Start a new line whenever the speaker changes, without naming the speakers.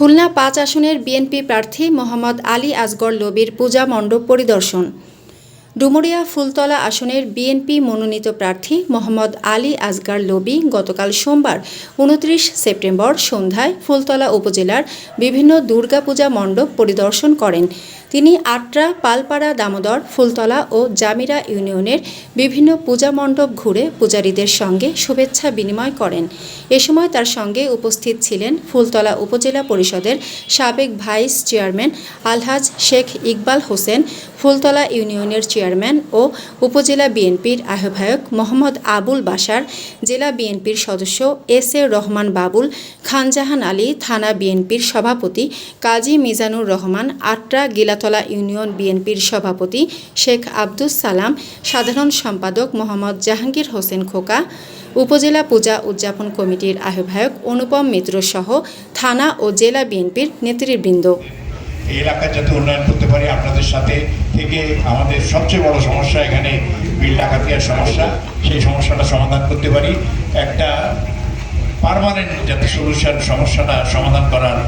খুলনা পাঁচ আসনের বিএনপি প্রার্থী মোহাম্মদ আলী আজগর লবির পূজা মণ্ডপ পরিদর্শন। ডুমুরিয়া ফুলতলা আসনের বিএনপি মনোনীত প্রার্থী মোহাম্মদ আলী আজগার লবি গতকাল সোমবার উনত্রিশ সেপ্টেম্বর সন্ধ্যায় ফুলতলা উপজেলার বিভিন্ন দুর্গাপূজা মণ্ডপ পরিদর্শন করেন। তিনি আটরা, পালপাড়া, দামোদর, ফুলতলা ও জামিরা ইউনিয়নের বিভিন্ন পূজা মণ্ডপ ঘুরে পূজারীদের সঙ্গে শুভেচ্ছা বিনিময় করেন। এ সময় তার সঙ্গে উপস্থিত ছিলেন ফুলতলা উপজেলা পরিষদের সাবেক ভাইস চেয়ারম্যান আলহাজ শেখ ইকবাল হোসেন, ফুলতলা ইউনিয়নের চেয়ারম্যান ও উপজেলা বিএনপির আহ্বায়ক মোহাম্মদ আবুল বাশার, জেলা বিএনপির সদস্য এস এ রহমান বাবুল, খানজাহান আলী থানা বিএনপির সভাপতি কাজী মিজানুর রহমান, আট্রা গিলাতলা ইউনিয়ন বিএনপির সভাপতি শেখ আব্দুস সালাম, সাধারণ সম্পাদক মোহাম্মদ জাহাঙ্গীর হোসেন খোকা, উপজেলা পূজা উদযাপন কমিটির আহ্বায়ক অনুপম মিত্র সহ থানা ও জেলা বিএনপির নেতৃবৃন্দ।
এই এলাকার যাতে উন্নয়ন করতে পারি, আপনাদের সাথে থেকে আমাদের সবচেয়ে বড় সমস্যা এখানে বিল ডাকাতিয়ার সমস্যা। সেই সমস্যাটা সমাধান করতে পারি। একটা পারমানেন্ট যাতে সলিউশন সমস্যাটা সমাধান করার